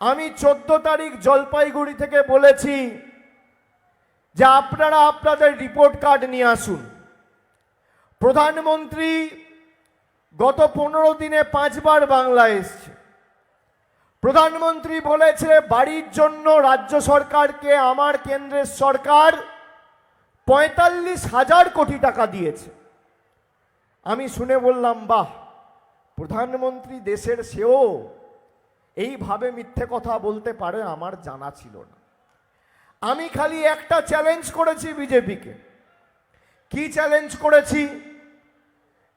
আমি চোদ্দ তারিখ জলপাইগুড়ি থেকে বলেছি যে আপনারা আপনাদের রিপোর্ট কার্ড নিয়ে আসুন। প্রধানমন্ত্রী গত পনেরো দিনে পাঁচবার বাংলায় এসছে। প্রধানমন্ত্রী বলেছে, বাড়ির জন্য রাজ্য সরকারকে আমার কেন্দ্রের সরকার পঁয়তাল্লিশ হাজার কোটি টাকা দিয়েছে। আমি শুনে বললাম, বাহ, প্রধানমন্ত্রী দেশের সেও এইভাবে মিথ্যে কথা বলতে পারে আমার জানা ছিল না। আমি খালি একটা চ্যালেঞ্জ করেছি বিজেপিকে। কি চ্যালেঞ্জ করেছি?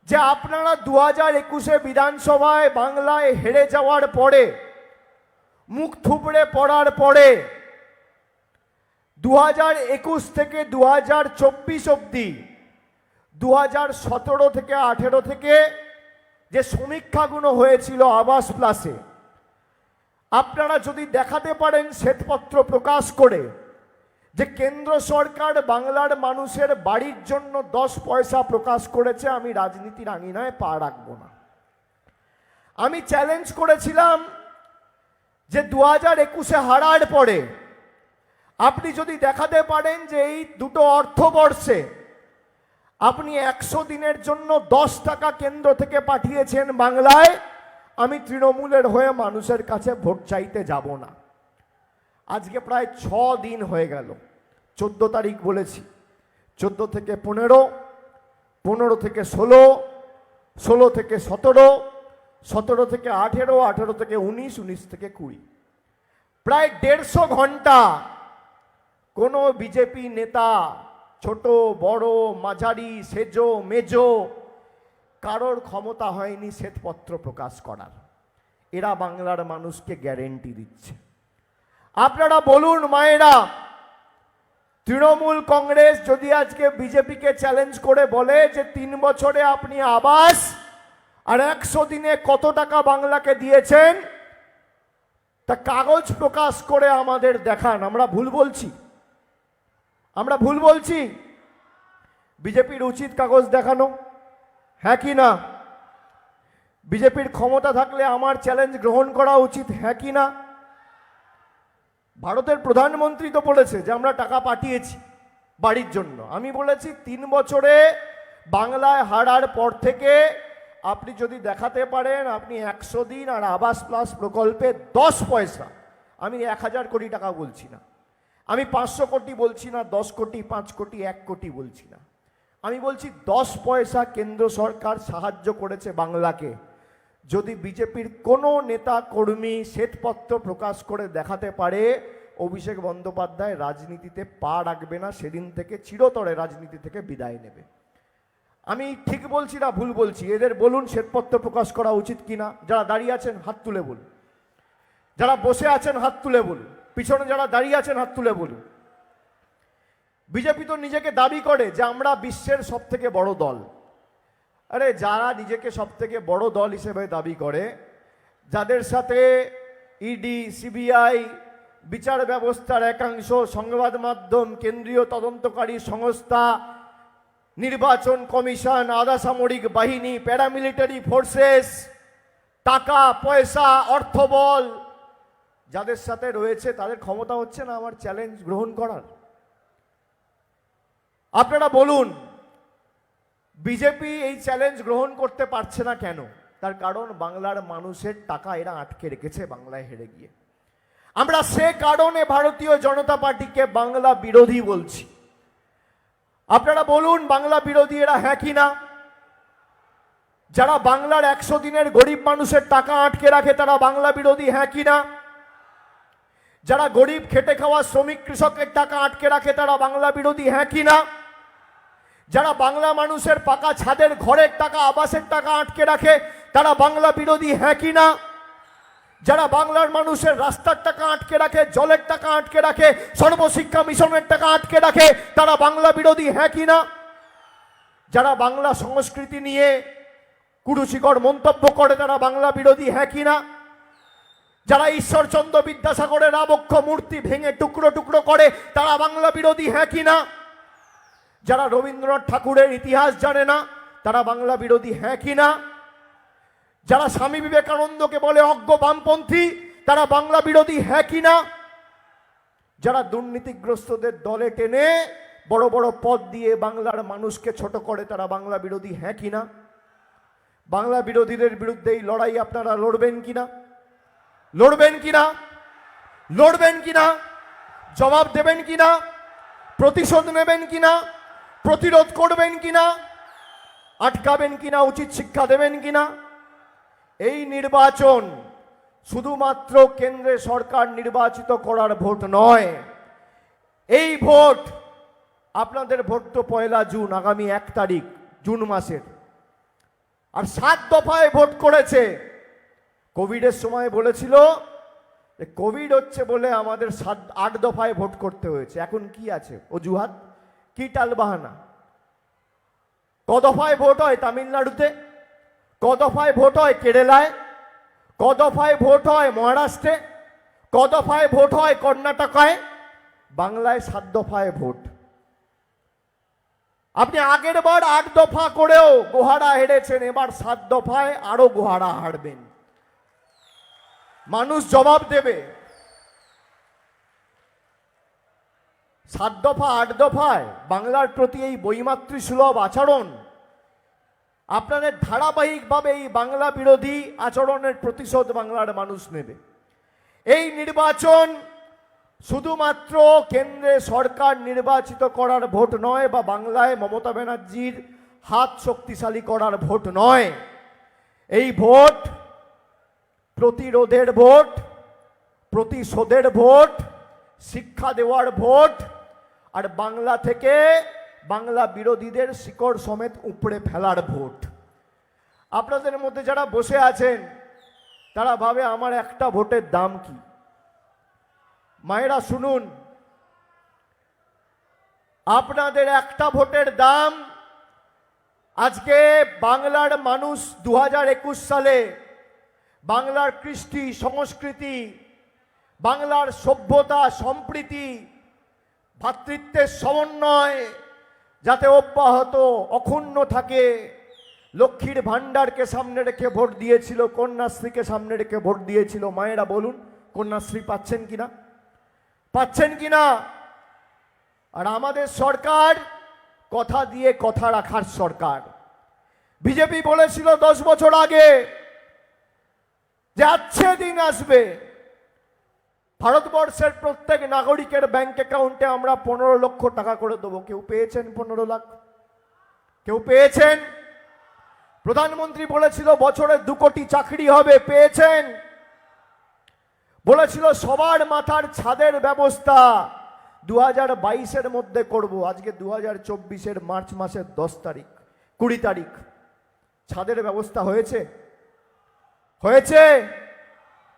যে আপনারা দু হাজার একুশে বিধানসভায় বাংলায় হেরে যাওয়ার পরে, মুখ থুবড়ে পড়ার পরে দু হাজার একুশ থেকে দু হাজার চব্বিশ অবধি দু হাজার সতেরো থেকে আঠেরো থেকে যে সমীক্ষাগুলো হয়েছিল আবাস প্লাসে আপনারা যদি দেখাতে পারেন শ্বেতপত্র প্রকাশ করে যে কেন্দ্র সরকার বাংলার মানুষের বাড়ির জন্য দশ পয়সা প্রকাশ করেছে, আমি রাজনীতির আঙিনায় পা রাখব না। আমি চ্যালেঞ্জ করেছিলাম যে দু হাজার একুশে হারার পরে আপনি যদি দেখাতে পারেন যে এই দুটো অর্থবর্ষে আপনি একশো দিনের জন্য দশ টাকা কেন্দ্র থেকে পাঠিয়েছেন বাংলায় আমি তৃণমূলের হয়ে মানুষের কাছে ভোট চাইতে যাব না। আজকে প্রায় ছ দিন হয়ে গেল। চোদ্দ তারিখ বলেছি। চোদ্দ থেকে পনেরো পনেরো থেকে ষোলো ষোলো থেকে সতেরো সতেরো থেকে আঠেরো আঠেরো থেকে উনিশ উনিশ থেকে কুড়ি। প্রায় দেড়শো ঘণ্টা কোনো বিজেপি নেতা, ছোট, বড়, মাঝারি, সেজো, মেজো কারোর ক্ষমতা হয়নি শ্বেতপত্র প্রকাশ করার। এরা বাংলার মানুষকে গ্যারেন্টি দিচ্ছে। আপনারা বলুন, মায়েরা, তৃণমূল কংগ্রেস যদি আজকে বিজেপিকে চ্যালেঞ্জ করে বলে যে তিন বছরে আপনি আবাস আর একশো দিনে কত টাকা বাংলাকে দিয়েছেন, তা কাগজ প্রকাশ করে আমাদের দেখান। আমরা ভুল বলছি? আমরা ভুল বলছি? বিজেপির উচিত কাগজ দেখানো। হ্যাঁ কি না? বিজেপির ক্ষমতা থাকলে আমার চ্যালেঞ্জ গ্রহণ করা উচিত হ্যাঁ কি না? ভারতের প্রধানমন্ত্রী তো বলেছে যে আমরা টাকা পাঠিয়েছি বাড়ির জন্য। আমি বলেছি তিন বছরে বাংলায় হারার পর থেকে আপনি যদি দেখাতে পারেন, আপনি একশো দিন আর আবাস প্লাস প্রকল্পে দশ পয়সা। আমি এক হাজার কোটি টাকা বলছি না। আমি পাঁচশো কোটি বলছি না, দশ কোটি, পাঁচ কোটি, এক কোটি বলছি না। আমি বলছি দশ পয়সা কেন্দ্র সরকার সাহায্য করেছে বাংলাকে। যদি বিজেপির কোনো নেতা কর্মী শ্বেতপত্র প্রকাশ করে দেখাতে পারে, অভিষেক বন্দ্যোপাধ্যায় রাজনীতিতে পা রাখবে না, সেদিন থেকে চিরতরে রাজনীতি থেকে বিদায় নেবে। আমি ঠিক বলছি না ভুল বলছি? এদের বলুন শ্বেতপত্র প্রকাশ করা উচিত কিনা? যারা দাঁড়িয়ে আছেন, হাত তুলে বলুন। যারা বসে আছেন, হাত তুলে বলুন। পিছনে যারা দাঁড়িয়ে আছেন, হাত তুলে বলুন। বিজেপি তো নিজেকে দাবি করে যে আমরা বিশ্বের সব থেকে বড় দল। আরে যারা নিজেকে সব থেকে বড় দল হিসেবে দাবি করে, যাদের সাথে ইডি সিবিআই বিচার ব্যবস্থার একাংশ, সংবাদ মাধ্যম, কেন্দ্রীয় তদন্তকারী সংস্থা, নির্বাচন কমিশন আধা সামরিক বাহিনী, প্যারামিলিটারি ফোর্সেস, টাকা, পয়সা, অর্থবল, যাদের সাথে রয়েছে তাদের ক্ষমতা হচ্ছে না আমার চ্যালেঞ্জ গ্রহণ করার। আপনারা বলুন বিজেপি এই চ্যালেঞ্জ গ্রহণ করতে পারছে না কেন? তার কারণ বাংলার মানুষের টাকা এরা আটকে রেখেছে, বাংলায় হেরে গিয়ে। আমরা সে কারণে ভারতীয় জনতা পার্টিকে বাংলা বিরোধী বলছি। আপনারা বলুন, বাংলা বিরোধী এরা হ্যাঁ কি না? যারা বাংলার একশো দিনের গরিব মানুষের টাকা আটকে রাখে, তারা বাংলা বিরোধী হ্যাঁ কি না? যারা গরিব খেটে খাওয়া শ্রমিক কৃষকের টাকা আটকে রাখে, তারা বাংলা বিরোধী হ্যাঁ কি না? যারা বাংলা মানুষের পাকা ছাদের ঘরের টাকা, আবাসের টাকা আটকে রাখে, তারা বাংলা বিরোধী হ্যাঁ কি না? যারা বাংলার মানুষের রাস্তার টাকা আটকে রাখে, জলের টাকা আটকে রাখে, সর্বশিক্ষা মিশনের টাকা আটকে রাখে, তারা বাংলা বিরোধী হ্যাঁ কি না? যারা বাংলা সংস্কৃতি নিয়ে কুরুচিকর মন্তব্য করে, তারা বাংলা বিরোধী হ্যাঁ কি না? যারা ঈশ্বরচন্দ্র বিদ্যাসাগরের আবক্ষ মূর্তি ভেঙে টুকরো টুকরো করে, তারা বাংলা বিরোধী হ্যাঁ কি না? যারা রবীন্দ্রনাথ ঠাকুরের ইতিহাস জানে না, তারা বাংলা বিরোধী হ্যাঁ কি না? যারা স্বামী বিবেকানন্দকে বলে অজ্ঞ বামপন্থী, তারা বাংলা বিরোধী হ্যাঁ কি না? যারা দুর্নীতিগ্রস্তদের দলে টেনে বড় বড় পদ দিয়ে বাংলার মানুষকে ছোট করে, তারা বাংলা বিরোধী হ্যাঁ কি না? বাংলা বিরোধীদের বিরুদ্ধে এই লড়াই আপনারা লড়বেন কি না? লড়বেন কি না? লড়বেন কি না? জবাব দেবেন কি না? প্রতিশোধ নেবেন কিনা প্রতিরোধ করবেন কিনা, আটকাবেন কিনা, উচিত শিক্ষা দেবেন কিনা, এই নির্বাচন শুধুমাত্র কেন্দ্রে সরকার নির্বাচিত করার ভোট নয়, এই ভোট আপনাদের ভোট তো পয়লা জুন, আগামী এক তারিখ, জুন মাসের। আর সাত দফায় ভোট করেছে। কোভিডের সময় বলেছিল যে কোভিড হচ্ছে বলে আমাদের সাত, আট দফায় ভোট করতে হয়েছে। এখন কি আছে? অজুহাত? কি টালবাহানা ক দফায় ভোট হয় তামিলনাড়ুতে, কদফায় ভোট হয় কেরালায়, কদফায় ভোট হয় মহারাষ্ট্রে, কদফায় ভোট হয় কর্ণাটকায়, বাংলায় সাত দফায় ভোট। আপনি আগের বার আট দফা করেও গোহারা হেরেছেন, এবার সাত দফায় আরও গোহারা হারবেন। মানুষ জবাব দেবে। সাত দফা, আট দফায় বাংলার প্রতি এই বৈমাতৃ সুলভ আচরণ, আপনাদের ধারাবাহিকভাবে এই বাংলা বিরোধী আচরণের প্রতিশোধ বাংলার মানুষ নেবে। এই নির্বাচন শুধুমাত্র কেন্দ্রে সরকার নির্বাচিত করার ভোট নয় বা বাংলায় মমতা ব্যানার্জির হাত শক্তিশালী করার ভোট নয়। এই ভোট প্রতিরোধের ভোট, প্রতিশোধের ভোট, শিক্ষা দেওয়ার ভোট আর বাংলা থেকে বাংলা বিরোধীদের শিকড় সমেত উপড়ে ফেলার ভোট। আপনাদের মধ্যে যারা বসে আছেন, তারা ভাবে আমার একটা ভোটের দাম কি। মায়েরা শুনুন, আপনাদের একটা ভোটের দাম আজকে বাংলার মানুষ দু হাজার একুশ সালে বাংলার কৃষ্টি, সংস্কৃতি, বাংলার সভ্যতা, সম্প্রীতি ভ্রাতৃত্বের সমন্বয়, যাতে অব্যাহত, অক্ষুণ্ণ থাকে। লক্ষ্মীর ভাণ্ডারকে সামনে রেখে ভোট দিয়েছিল, কন্যাশ্রীকে সামনে রেখে ভোট দিয়েছিল। মায়েরা বলুন, কন্যাশ্রী পাচ্ছেন কিনা? পাচ্ছেন কিনা? আর আমাদের সরকার, কথা দিয়ে কথা রাখার সরকার। বিজেপি বলেছিল দশ বছর আগে যে আচ্ছে দিন আসবে। ভারতবর্ষের প্রত্যেক নাগরিকের ব্যাংক অ্যাকাউন্টে আমরা পনেরো লক্ষ টাকা করে দেবো। কেউ পেয়েছেন পনেরো লাখ? কেউ পেয়েছেন? প্রধানমন্ত্রী বলেছিল, বছরে দু কোটি চাকরি হবে, পেয়েছেন? বলেছিল, সবার মাথার ছাদের ব্যবস্থা দু হাজার বাইশের মধ্যে করব। আজকে দু হাজার চব্বিশের মার্চ মাসের দশ তারিখ, কুড়ি তারিখ। ছাদের ব্যবস্থা হয়েছে? হয়েছে?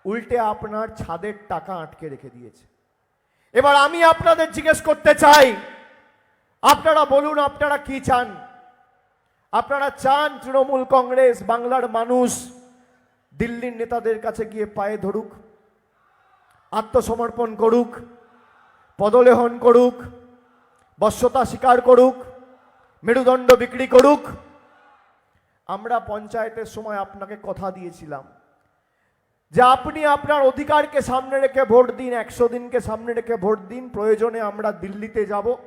উল্টে আপনার ছাদের টাকা আটকে রেখে দিয়েছে। এবার আমি আপনাদের জিজ্ঞেস করতে চাই, আপনারা বলুন আপনারা কি চান? আপনারা চান তৃণমূল কংগ্রেস, বাংলার মানুষ দিল্লির নেতাদের কাছে গিয়ে পায়ে ধরুক, আত্মসমর্পণ করুক, পদলেহন করুক, বশ্যতা স্বীকার করুক, মেরুদণ্ড বিক্রি করুক। আমরা পঞ্চায়েতের সময় আপনাকে কথা দিয়েছিলাম। যে আপনি আপনার অধিকারকে সামনে রেখে ভোট দিন, একশো দিনকে সামনে রেখে ভোট দিন, প্রয়োজনে আমরা দিল্লিতে যাব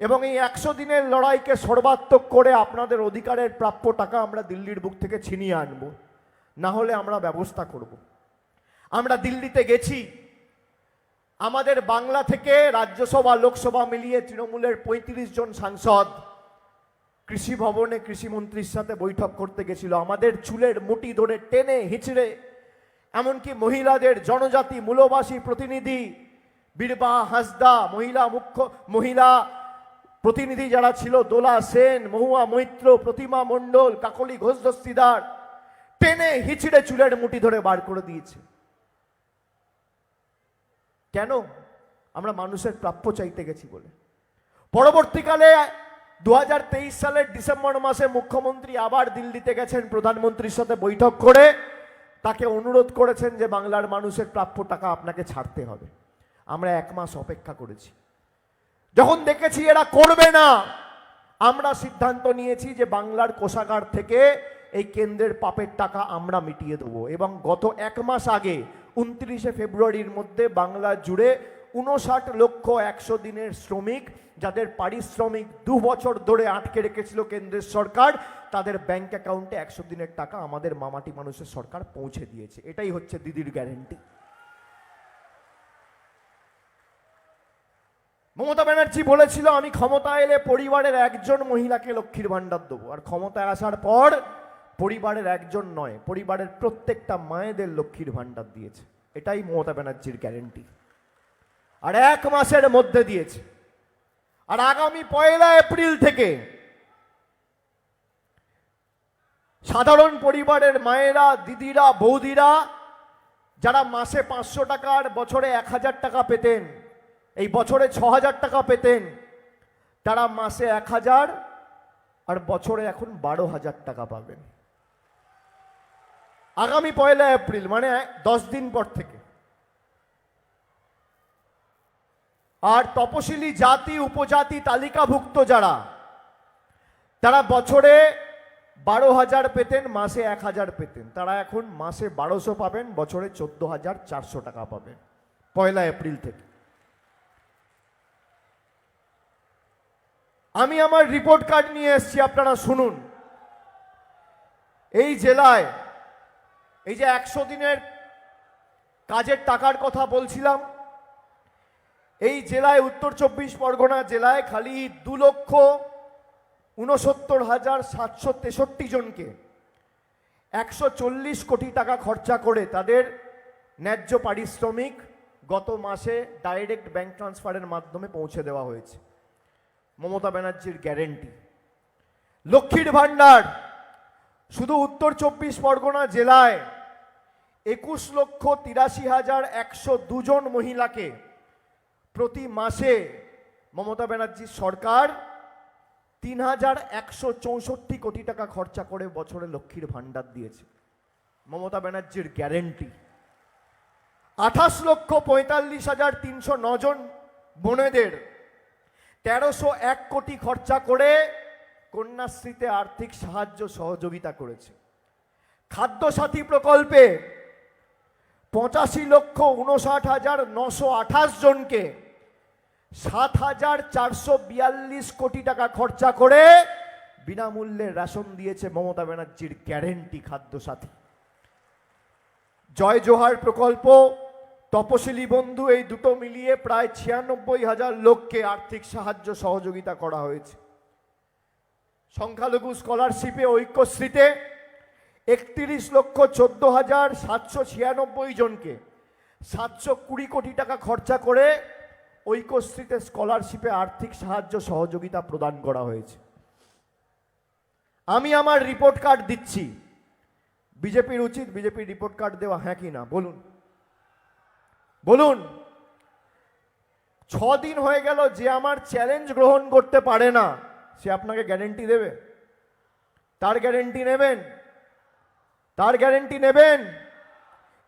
এবং এই একশো দিনের লড়াইকে সর্বাত্মক করে আপনাদের অধিকারের প্রাপ্য টাকা আমরা দিল্লির বুক থেকে ছিনিয়ে আনব। না হলে আমরা ব্যবস্থা করব। আমরা দিল্লিতে গেছি। আমাদের বাংলা থেকে রাজ্যসভা, লোকসভা মিলিয়ে তৃণমূলের পঁয়ত্রিশ জন সাংসদ কৃষি ভবনে কৃষিমন্ত্রীর সাথে বৈঠক করতে গেছিল। আমাদের চুলের মুটি ধরে টেনে হিচড়ে এমনকি মহিলাদের জনজাতি মূলবাসী প্রতিনিধি, বীরবা, হাসদা, মহিলা মুখ্য, মহিলা প্রতিনিধি যারা ছিল, দোলা সেন, মহুয়া মৈত্র, প্রতিমা মণ্ডল, কাকলি ঘোষ দস্তিদার, টেনে হিচড়ে চুলের মুটি ধরে বার করে দিয়েছে। কেন? আমরা মানুষের প্রাপ্য চাইতে গেছি বলে। পরবর্তীকালে দু হাজার তেইশ সালের ডিসেম্বর মাসে মুখ্যমন্ত্রী আবার দিল্লিতে গেছেন, প্রধানমন্ত্রীর সাথে বৈঠক করে তাকে অনুরোধ করেছেন যে বাংলার মানুষের প্রাপ্য টাকা আপনাকে ছাড়তে হবে। আমরা এক মাস অপেক্ষা করেছি। যখন দেখেছি এরা করবে না, আমরা সিদ্ধান্ত নিয়েছি যে বাংলার কোষাগার থেকে এই কেন্দ্রের পাপের টাকা আমরা মিটিয়ে দেবো এবং গত এক মাস আগে, উনত্রিশে ফেব্রুয়ারির মধ্যে বাংলা জুড়ে উনষাট লক্ষ একশো দিনের শ্রমিক, যাদের পারিশ্রমিক দু বছর ধরে আটকে রেখেছিল কেন্দ্রের সরকার, তাদের ব্যাংক অ্যাকাউন্টে একশো দিনের টাকা আমাদের মামাটি মানুষের সরকার পৌঁছে দিয়েছে। এটাই হচ্ছে দিদির গ্যারেন্টি মমতা ব্যানার্জি বলেছিল, আমি ক্ষমতায় এলে পরিবারের একজন মহিলাকে লক্ষ্মীর ভাণ্ডার দেবো। আর ক্ষমতায় আসার পর পরিবারের একজন নয়, পরিবারের প্রত্যেকটা মায়েদের লক্ষ্মীর ভাণ্ডার দিয়েছে। এটাই মমতা ব্যানার্জির গ্যারেন্টি আর এক মাসের মধ্যে দিয়েছে। আর আগামী পয়লা এপ্রিল থেকে সাধারণ পরিবারের মায়েরা, দিদিরা, বৌদিরা যারা মাসে পাঁচশো টাকার বছরে এক হাজার টাকা পেতেন, এই বছরে ছ হাজার টাকা পেতেন, তারা মাসে এক হাজার আর বছরে এখন বারো হাজার টাকা পাবেন। আগামী পয়লা এপ্রিল মানে দশ দিন পর থেকে। আর তপশিলি জাতি, উপজাতি তালিকাভুক্ত যারা, তারা বছরে বারো হাজার পেতেন, মাসে এক হাজার পেতেন। তারা এখন মাসে বারোশো পাবেন, বছরে চোদ্দ হাজার চারশো টাকা পাবেন, পয়লা এপ্রিল থেকে। আমি আমার রিপোর্ট কার্ড নিয়ে এসেছি, আপনারা শুনুন। এই জেলায়, এই যে একশো দিনের কাজের টাকার কথা বলছিলাম এই জেলায় উত্তর চব্বিশ পরগনা জেলায় খালি দু লক্ষ উনসত্তর হাজার সাতশো তেষট্টি জনকে একশো চল্লিশ কোটি টাকা খরচা করে তাদের ন্যায্য পারিশ্রমিক গত মাসে ডাইরেক্ট ব্যাংক ট্রান্সফারের মাধ্যমে পৌঁছে দেওয়া হয়েছে। মমতা ব্যানার্জির গ্যারেন্টি। লক্ষ্মীর ভাণ্ডার, শুধু উত্তর চব্বিশ পরগনা জেলায় একুশ লক্ষ তিরাশি হাজার একশো দুজন মহিলাকে প্রতি মাসে মমতা ব্যানার্জির সরকার তিন হাজার একশো চৌষট্টি কোটি টাকা খরচা করে বছরে লক্ষ্মীর ভাণ্ডার দিয়েছে। মমতা ব্যানার্জির গ্যারেন্টি। আঠাশ লক্ষ পঁয়তাল্লিশ হাজার তিনশো জন বোনেদের তেরোশো এক কোটি খরচা করে কন্যাশ্রীতে আর্থিক সাহায্য সহযোগিতা করেছে। খাদ্যসাথী প্রকল্পে পঁচাশি লক্ষ উনষাট হাজার নশো আঠাশ জনকে সাত হাজার চারশো বিয়াল্লিশ কোটি টাকা খরচা করে বিনামূল্যে রেশন দিয়েছে মমতা ব্যানার্জির গ্যারেন্টি খাদ্য খাদ্যসাথী জয় জোহার প্রকল্প, তপশিলি বন্ধু, এই দুটো মিলিয়ে প্রায় ছিয়ানব্বই হাজার লোককে আর্থিক সাহায্য সহযোগিতা করা হয়েছে। সংখ্যালঘু স্কলারশিপে ঐক্যশ্রীতে একত্রিশ লক্ষ চোদ্দ হাজার সাতশো ছিয়ানব্বই জনকে সাতশো কুড়ি কোটি টাকা খরচা করে ঐক্যশ্রীতে স্কলারশিপে আর্থিক সাহায্য সহযোগিতা প্রদান করা হয়েছে। আমি আমার রিপোর্ট কার্ড দিচ্ছি। বিজেপির উচিত, বিজেপির রিপোর্ট কার্ড দেওয়া হ্যাঁ কি না? বলুন। বলুন। ছ দিন হয়ে গেল যে আমার চ্যালেঞ্জ গ্রহণ করতে পারে না, সে আপনাকে গ্যারেন্টি দেবে? তার গ্যারেন্টি নেবেন? তার গ্যারেন্টি নেবেন?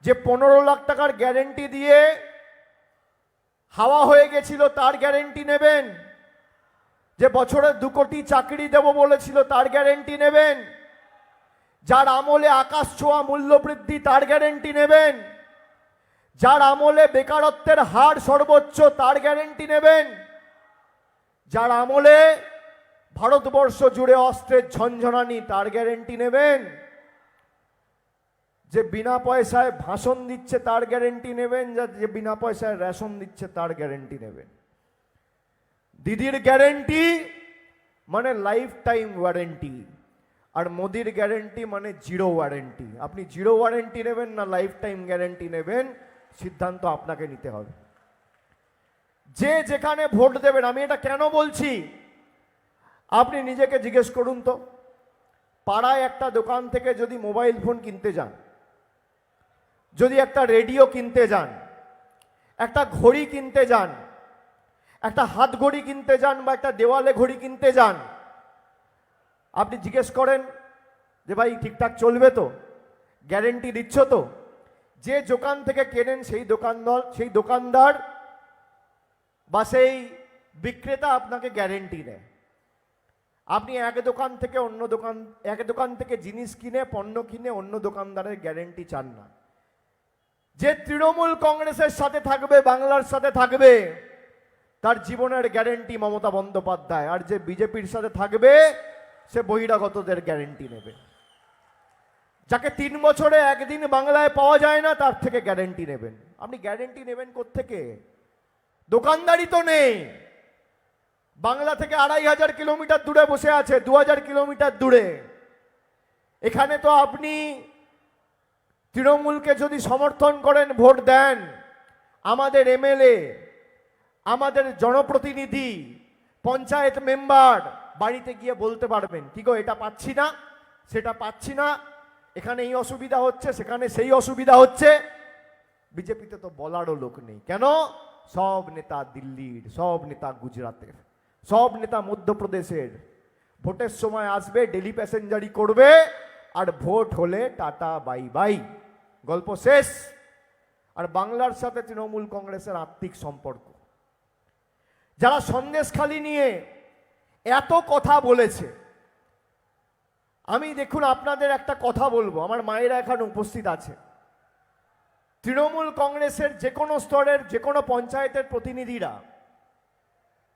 যে পনেরো লাখ টাকার গ্যারেন্টি দিয়ে হাওয়া হয়ে গেছিল, তার গ্যারেন্টি নেবেন। যে বছরে দু কোটি চাকরি দেব বলেছিল, তার গ্যারেন্টি নেবেন। যার আমলে আকাশ ছোঁয়া মূল্য বৃদ্ধি তার গ্যারেন্টি নেবেন। যার আমলে বেকারত্বের হার সর্বোচ্চ, তার গ্যারেন্টি নেবেন। যার আমলে ভারতবর্ষ জুড়ে অস্ত্রের ঝনঝনানি, তার গ্যারেন্টি নেবেন। যে বিনা পয়সায় ভাষণ দিচ্ছে তার গ্যারেন্টি নেবেন, যা- যে বিনা পয়সায় রেশন দিচ্ছে তার গ্যারেন্টি নেবেন। দিদির গ্যারেন্টি মানে লাইফ টাইম ওয়ারেন্টি আর মোদির গ্যারেন্টি মানে জিরো ওয়ারেন্টি আপনি জিরো ওয়ারেন্টি নেবেন না লাইফ টাইম গ্যারেন্টি নেবেন, সিদ্ধান্ত আপনাকে নিতে হবে। যে যেখানে ভোট দেবেন, আমি এটা কেন বলছি? আপনি নিজেকে জিজ্ঞেস করুন তো। পাড়ায় একটা দোকান থেকে যদি মোবাইল ফোন কিনতে যান যদি একটা রেডিও কিনতে যান, একটা ঘড়ি কিনতে যান, একটা হাত ঘড়ি কিনতে যান বা একটা দেওয়ালে ঘড়ি কিনতে যান, আপনি জিজ্ঞেস করেন যে ভাই ঠিকঠাক চলবে তো? গ্যারেন্টি দিচ্ছ তো? যে দোকান থেকে কেনেন সেই দোকানদার সেই দোকানদার বা সেই বিক্রেতা আপনাকে গ্যারেন্টি দেয়। আপনি এক দোকান থেকে অন্য দোকান, এক দোকান থেকে জিনিস কিনে, পণ্য কিনে অন্য দোকানদারের গ্যারেন্টি চান না। যে তৃণমূল কংগ্রেসের সাথে থাকবে, বাংলার সাথে থাকবে, তার জীবনের গ্যারেন্টি মমতা বন্দ্যোপাধ্যায়। আর যে বিজেপির সাথে থাকবে, সে বহিরাগতদের গ্যারেন্টি নেবে। যাকে তিন বছরে একদিন বাংলায় পাওয়া যায় না, তার থেকে গ্যারেন্টি নেবেন। আপনি গ্যারেন্টি নেবেন থেকে দোকানদারি তো নেই। বাংলা থেকে আড়াই হাজার কিলোমিটার দূরে বসে আছে, দু হাজার কিলোমিটার দূরে। এখানে তো আপনি তৃণমূলকে যদি সমর্থন করেন, ভোট দেন। আমাদের এমএলএ, আমাদের জনপ্রতিনিধি, পঞ্চায়েত মেম্বার বাড়িতে গিয়ে বলতে পারবেন, কি গো, এটা পাচ্ছি না, সেটা পাচ্ছি না, এখানে এই অসুবিধা হচ্ছে, সেখানে সেই অসুবিধা হচ্ছে। বিজেপিতে তো বলারও লোক নেই। কেন? সব নেতা দিল্লির, সব নেতা গুজরাটের সব নেতা মধ্যপ্রদেশের। ভোটের সময় আসবে, ডেলি প্যাসেঞ্জারি করবে। আর ভোট হলে টাটা, বাই বাই। গল্প শেষ। আর বাংলার সাথে তৃণমূল কংগ্রেসের আর্থিক সম্পর্ক। যারা সন্দেশখালি নিয়ে এত কথা বলেছে, আমি দেখুন আপনাদের একটা কথা বলব, আমার মায়েরা এখানে উপস্থিত আছে। তৃণমূল কংগ্রেসের যে কোনো স্তরের, যে কোনো পঞ্চায়েতের প্রতিনিধিরা,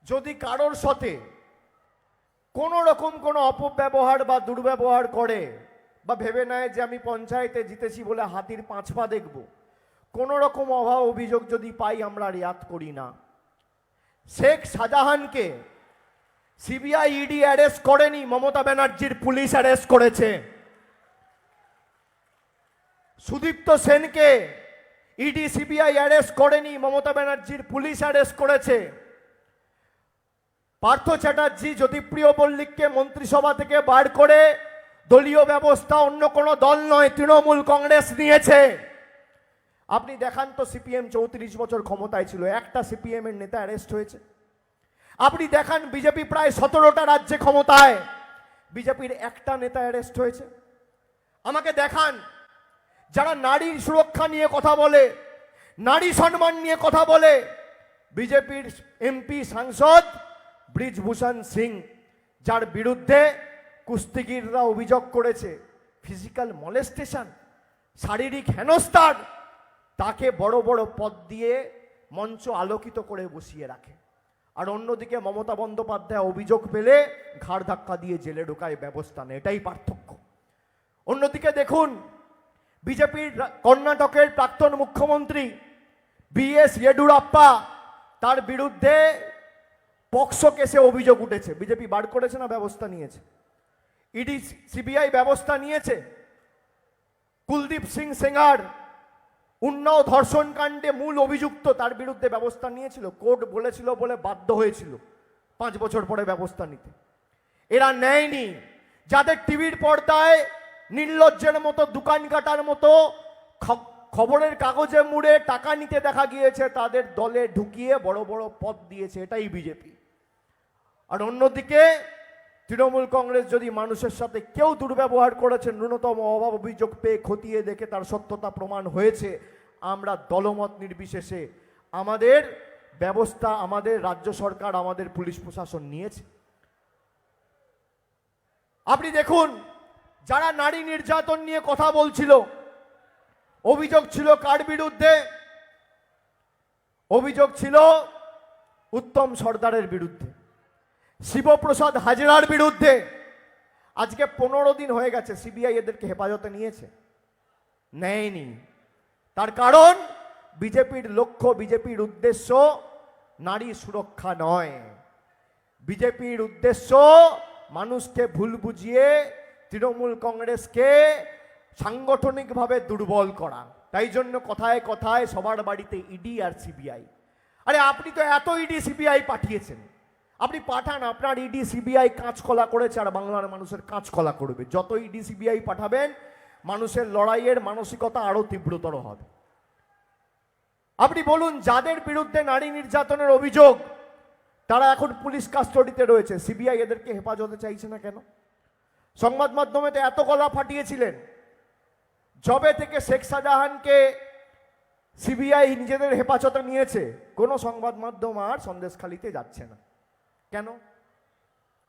যদি কারোর সাথে কোনো রকম কোনো অপব্যবহার বা দুর্ব্যবহার করে বা ভেবে নেয় যে আমি পঞ্চায়েতে জিতেছি বলে হাতির পাঁচ পা দেখব। কোনো রকম অভাব অভিযোগ যদি পাই আমরা রিয়াত করি না। শেখ শাহজাহানকে সিবিআই ইডি অ্যারেস্ট করেনি, মমতা ব্যানার্জির পুলিশ অ্যারেস্ট করেছে। সুদীপ্ত সেনকে ইডি সিবিআই অ্যারেস্ট করেনি, মমতা ব্যানার্জির পুলিশ অ্যারেস্ট করেছে। পার্থ চ্যাটার্জি, জ্যোতিপ্রিয় মল্লিককে মন্ত্রিসভা থেকে বার করে দলীয় ব্যবস্থা অন্য কোনো দল নয়, তৃণমূল কংগ্রেস নিয়েছে। আপনি দেখান তো সিপিএম চৌত্রিশ বছর ক্ষমতায় ছিল, একটা সিপিএম এর নেতা অ্যারেস্ট হয়েছে। আপনি দেখান বিজেপি প্রায় সতেরোটা রাজ্যে ক্ষমতায়, বিজেপির একটা নেতা অ্যারেস্ট হয়েছে। আমাকে দেখান, যারা নারীর সুরক্ষা নিয়ে কথা বলে, নারী সম্মান নিয়ে কথা বলে, বিজেপির এমপি সাংসদ ব্রিজভূষণ সিং, যার বিরুদ্ধে কুস্তিগিররা অভিযোগ করেছে ফিজিক্যাল মলেস্টেশন শারীরিক হেনস্থার, তাকে বড় বড় পদ দিয়ে মঞ্চ আলোকিত করে বসিয়ে রাখে। আর অন্যদিকে মমতা বন্দ্যোপাধ্যায় অভিযোগ পেলে ঘাড় ধাক্কা দিয়ে জেলে ঢোকায় ব্যবস্থা নেই এটাই পার্থক্য। অন্যদিকে দেখুন, বিজেপির কর্ণাটকের প্রাক্তন মুখ্যমন্ত্রী বিএস ইয়েডুরাপ্পা তার বিরুদ্ধে পক্সো কেসে অভিযোগ উঠেছে। বিজেপি বার করেছে না ব্যবস্থা নিয়েছে? ইডি সিবিআই ব্যবস্থা নিয়েছে। কুলদীপ সিং সেঙ্গার উন্নাও ধর্ষণ কাণ্ডে মূল অভিযুক্ত তার বিরুদ্ধে ব্যবস্থা নিয়েছিল, কোর্ট বলেছিল বলে বাধ্য হয়েছিল পাঁচ বছর পরে ব্যবস্থা নিতে। এরা নেয়নি। যাদের টিভির পর্দায় নির্লজ্জের মতো, দোকান কাটার মতো খবরের কাগজে মুড়ে টাকা নিতে দেখা গিয়েছে, তাদের দলে ঢুকিয়ে বড় বড় পদ দিয়েছে, এটাই বিজেপি। আর অন্যদিকে তৃণমূল কংগ্রেস যদি মানুষের সাথে কেউ দুর্ব্যবহার করেছে, ন্যূনতম অভাব অভিযোগ পেয়ে খতিয়ে দেখে তার সত্যতা প্রমাণ হয়েছে, আমরা দলমত নির্বিশেষে আমাদের ব্যবস্থা, আমাদের রাজ্য সরকার, আমাদের পুলিশ প্রশাসন নিয়েছে। আপনি দেখুন, যারা নারী নির্যাতন নিয়ে কথা বলছিল, অভিযোগ ছিল কার বিরুদ্ধে? অভিযোগ ছিল উত্তম সর্দারের বিরুদ্ধে। শিবপ্রসাদ হাজরার বিরুদ্ধে। আজকে পনেরো দিন হয়ে গেছে, সিবিআই এদেরকে হেফাজতে নিয়েছে। নেয়নি। তার কারণ, বিজেপির লক্ষ্য, বিজেপির উদ্দেশ্য নারী সুরক্ষা নয়। বিজেপির উদ্দেশ্য মানুষকে ভুল বুঝিয়ে তৃণমূল কংগ্রেসকে সাংগঠনিকভাবে দুর্বল করা। তাই জন্য কথায় কথায় সবার বাড়িতে ইডি আর সিবিআই। আরে, আপনি তো এত ইডি, সিবিআই পাঠিয়েছেন। আপনি পাঠান, আপনার ইডি সিবিআই কাঁচকলা করেছে আর বাংলার মানুষের কাঁচকলা করবে। যত ইডি সিবিআই পাঠাবেন, মানুষের লড়াইয়ের মানসিকতা আরও তীব্রতর হবে। আপনি বলুন, যাদের বিরুদ্ধে নারী নির্যাতনের অভিযোগ, তারা এখন পুলিশ কাস্টডিতে রয়েছে। সিবিআই এদেরকে হেফাজতে চাইছে না কেন? সংবাদ মাধ্যমে তো এত গলা ফাটিয়েছিলেন। জবে থেকে শেখ শাহজাহানকে সিবিআই নিজেদের হেফাজতে নিয়েছে, কোনো সংবাদ মাধ্যম আর সন্দেশখালিতে যাচ্ছে না। কেন?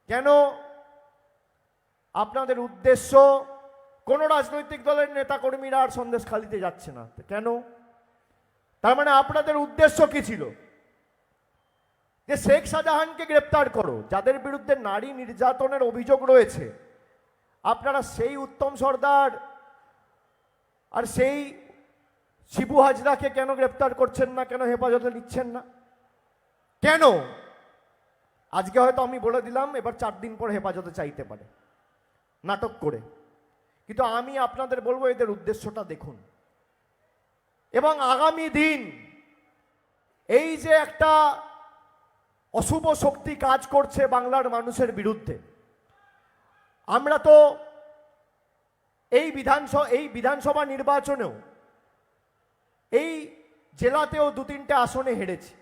কেন? আপনাদের উদ্দেশ্য কোন রাজনৈতিক দলের নেতাকর্মীরা আর সন্দেশ খালিতে যাচ্ছে না। কেন? তার মানে আপনাদের উদ্দেশ্য কি ছিল? যে শেখ শাহজাহানকে গ্রেপ্তার করো, যাদের বিরুদ্ধে নারী নির্যাতনের অভিযোগ রয়েছে। আপনারা সেই উত্তম সর্দার আর সেই শিবু হাজরাকে কেন গ্রেপ্তার করছেন না, কেন হেফাজতে নিচ্ছেন না? কেন? আজকে হয়তো আমি বলে দিলাম, এবার চার দিন পর হেফাজতে চাইতে পারে। নাটক করে। কিন্তু আমি আপনাদের বলব, এদের উদ্দেশ্যটা দেখুন। এবং আগামী দিন এই যে একটা অশুভ শক্তি কাজ করছে বাংলার মানুষের বিরুদ্ধে, আমরা তো এই বিধানসভা এই বিধানসভা নির্বাচনেও এই জেলাতেও দু তিনটে আসনে হেরেছি।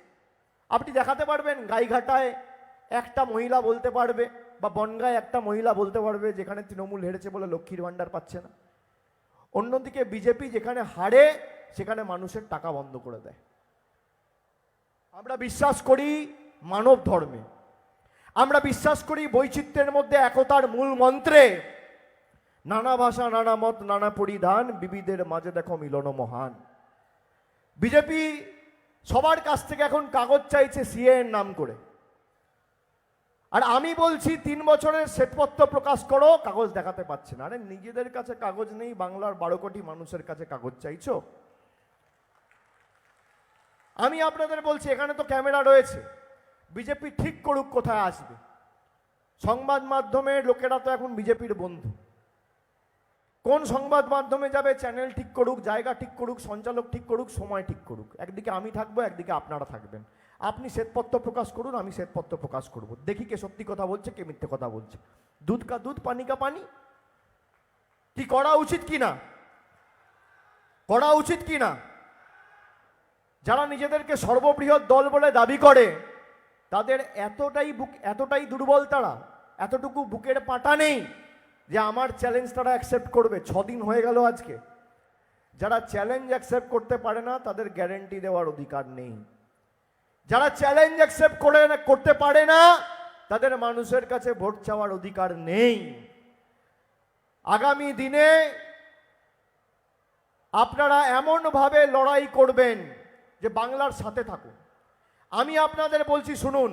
আপনি দেখাতে পারবেন, গাইঘাটায় একটা মহিলা বলতে পারবে বা বনগায় একটা মহিলা বলতে পারবে যেখানে তৃণমূল হেরেছে বলে লক্ষ্মীর ভাণ্ডার পাচ্ছে না। অন্যদিকে বিজেপি যেখানে হারে, সেখানে মানুষের টাকা বন্ধ করে দেয়। আমরা বিশ্বাস করি মানব ধর্মে। আমরা বিশ্বাস করি বৈচিত্র্যের মধ্যে একতার মূল মন্ত্রে। নানা ভাষা, নানা মত, নানা পরিধান বিবিধের মাঝে দেখো মিলন মহান। বিজেপি সবার কাছ থেকে এখন কাগজ চাইছে সিএ নাম করে। আর আমি বলছি তিন বছরের শ্বেতপত্র প্রকাশ করো, কাগজ দেখাতে পাচ্ছে না। আরে নিজেদের কাছে কাগজ নেই, বাংলার বারো কোটি মানুষের কাছে কাগজ চাইছো? আমি আপনাদের বলছি, এখানে তো ক্যামেরা রয়েছে। বিজেপি ঠিক করুক কোথায় আসবে। সংবাদ মাধ্যমের লোকেরা তো এখন বিজেপির বন্ধু। কোন সংবাদ মাধ্যমে যাবে, চ্যানেল ঠিক করুক, জায়গা ঠিক করুক, সঞ্চালক ঠিক করুক, সময় ঠিক করুক। একদিকে আমি থাকব, একদিকে আপনারা থাকবেন। আপনি শ্বেতপত্র প্রকাশ করুন, আমি শ্বেতপত্র প্রকাশ করব। দেখি কে সত্যি কথা বলছে, কে মিথ্যে কথা বলছে। দুধ কা দুধ, পানি কা পানি? কি করা উচিত কি না করা উচিত কি না যারা নিজেদেরকে সর্ববৃহৎ দল বলে দাবি করে, তাদের এতটাই বুক, এতটাই দুর্বল তারা, এতটুকু বুকের পাটা নেই যে আমার চ্যালেঞ্জ তারা অ্যাকসেপ্ট করবে। ছদিন হয়ে গেল আজকে। যারা চ্যালেঞ্জ অ্যাকসেপ্ট করতে পারে না, তাদের গ্যারেন্টি দেওয়ার অধিকার নেই। যারা চ্যালেঞ্জ অ্যাকসেপ্ট করে করতে পারে না, তাদের মানুষের কাছে ভোট চাওয়ার অধিকার নেই। আগামী দিনে আপনারা এমনভাবে লড়াই করবেন যে বাংলার সাথে থাকুন। আমি আপনাদের বলছি, শুনুন,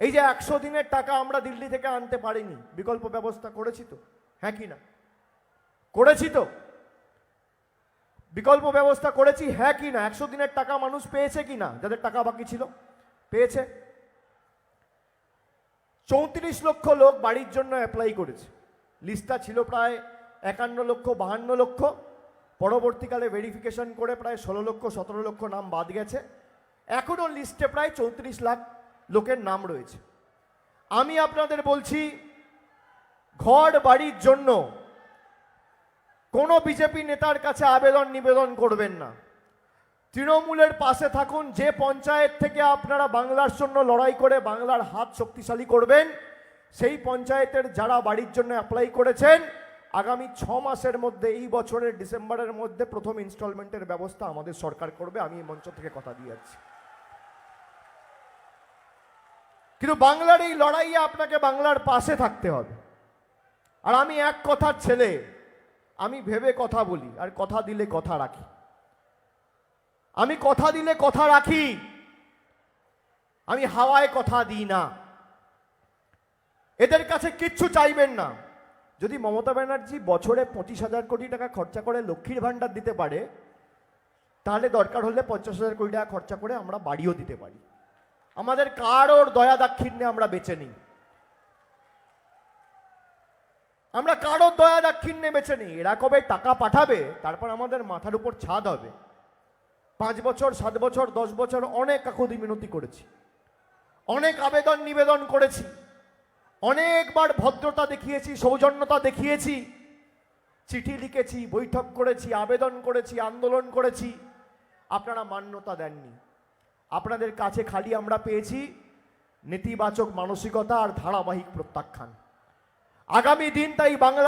এই যে একশো দিনের টাকা আমরা দিল্লি থেকে আনতে পারিনি, বিকল্প ব্যবস্থা করেছি তো? হ্যাঁ কি না? করেছি তো? বিকল্প ব্যবস্থা করেছি হ্যাঁ কি না? একশো দিনের টাকা মানুষ পেয়েছে কি না? যাদের টাকা বাকি ছিল, পেয়েছে। চৌত্রিশ লক্ষ লোক বাড়ির জন্য অ্যাপ্লাই করেছে। লিস্টটা ছিল প্রায় একান্ন লক্ষ, বাহান্ন লক্ষ। পরবর্তীকালে ভেরিফিকেশন করে প্রায় ষোলো লক্ষ, সতেরো লক্ষ নাম বাদ গেছে। এখনও লিস্টে প্রায় চৌত্রিশ লাখ লোকের নাম রয়েছে। আমি আপনাদের বলছি, ঘর বাড়ির জন্য কোনো বিজেপি নেতার কাছে আবেদন নিবেদন করবেন না। তৃণমূলের পাশে থাকুন, যে পঞ্চায়েত থেকে আপনারা বাংলার জন্য লড়াই করে বাংলার হাত শক্তিশালী করবেন, সেই পঞ্চায়েতের যারা বাড়ির জন্য অ্যাপ্লাই করেছেন, আগামী ছ মাসের মধ্যে, এই বছরের ডিসেম্বরের মধ্যে প্রথম ইনস্টলমেন্টের ব্যবস্থা আমাদের সরকার করবে, আমি এই মঞ্চ থেকে কথা দিয়ে যাচ্ছি। কিন্তু বাংলার এই লড়াইয়ে আপনাকে বাংলার পাশে থাকতে হবে। আর আমি এক কথার ছেলে আমি ভেবে কথা বলি, আর কথা দিলে কথা রাখি। আমি কথা দিলে কথা রাখি। আমি হাওয়ায় কথা দিই না। এদের কাছে কিচ্ছু চাইবেন না। যদি মমতা ব্যানার্জি বছরে পঁচিশ হাজার কোটি টাকা খরচা করে লক্ষ্মীর ভাণ্ডার দিতে পারে, তাহলে দরকার হলে পঞ্চাশ হাজার কোটি টাকা খরচা করে আমরা বাড়িও দিতে পারি। আমাদের কারোর দয়া দাক্ষিণ্যে আমরা বেছে নিই। আমরা কারোর দয়া দাক্ষিণ্যে বেছে নিই। এরা কবে টাকা পাঠাবে, তারপর আমাদের মাথার উপর ছাদ হবে। পাঁচ বছর, সাত বছর, দশ বছর অনেক কাকুতি মিনতি করেছি। অনেক আবেদন নিবেদন করেছি। অনেকবার ভদ্রতা দেখিয়েছি, সৌজন্যতা দেখিয়েছি। চিঠি লিখেছি, বৈঠক করেছি, আবেদন করেছি, আন্দোলন করেছি। আপনারা মান্যতা দেননি। আপনাদের কাছে খালি আমরা পেয়েছি নেতিবাচক মানসিকতা আর ধারাবাহিক প্রত্যাখ্যান। আগামী দিন তাই বাংলা